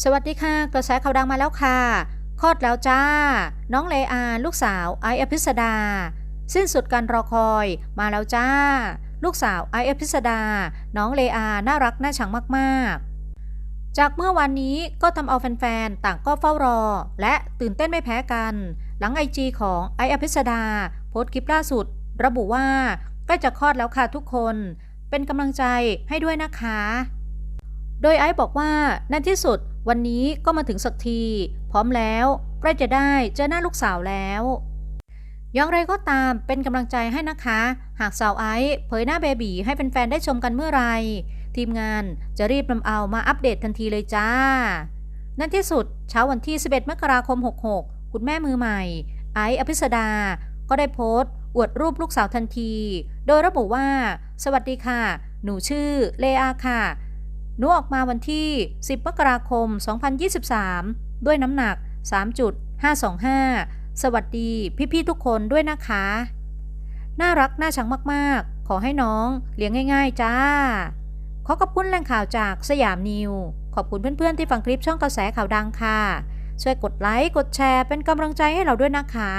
สวัสดีค่ะ กระแสข่าวดังมาแล้วค่ะคลอดแล้วจ้า น้องเลอาลูกสาวไออภิสดา สิ้นสุดการรอคอยมาแล้วจ้า ลูกสาวไออภิสดา น้องเลอาน่ารักน่าชังมากๆ จากเมื่อวานนี้ก็ทำเอาแฟนๆ ต่างก็เฝ้ารอ และตื่นเต้นไม่แพ้กัน หลังไอจีของไออภิสดา โพสต์คลิปล่าสุด ระบุว่าใกล้จะคลอดแล้วค่ะทุกคน เป็นกำลังใจให้ด้วยนะคะ โดยไอบอกว่าในที่สุด วันนี้ก็มาถึงสักที พร้อมแล้วใกล้จะได้เจอหน้าลูกสาวแล้ว อย่างไรก็ตามเป็นกำลังใจให้นะคะ หากสาวไอซ์เผยหน้าเบบีให้แฟนๆได้ชมกันเมื่อไหรทีมงานจะรีบนำเอามาอัปเดตทันทีเลยจ้า นั่นที่สุดเช้าวันที่ 11 มกราคม 66 คุณแม่มือใหม่ ไอซ์อภิสดา ก็ได้โพสต์ อวดรูปลูกสาวทันที โดยระบุว่า สวัสดีค่ะ หนูชื่อเลอาค่ะ หนูออกมาวันที่ 10 มกราคม 2023 ด้วยน้ำหนัก 3.525 สวัสดีพี่ๆทุกคนด้วยนะคะ น่ารักน่าชังมากๆ ขอให้น้องเลี้ยงง่าย ๆ จ้า ขอขอบคุณแหล่งข่าวจากสยามนิว ขอบคุณเพื่อนๆที่ฟังคลิปช่องกระแสข่าวดังค่ะ ช่วยกดไลค์ กดแชร์เป็นกำลังใจให้เราด้วยนะคะ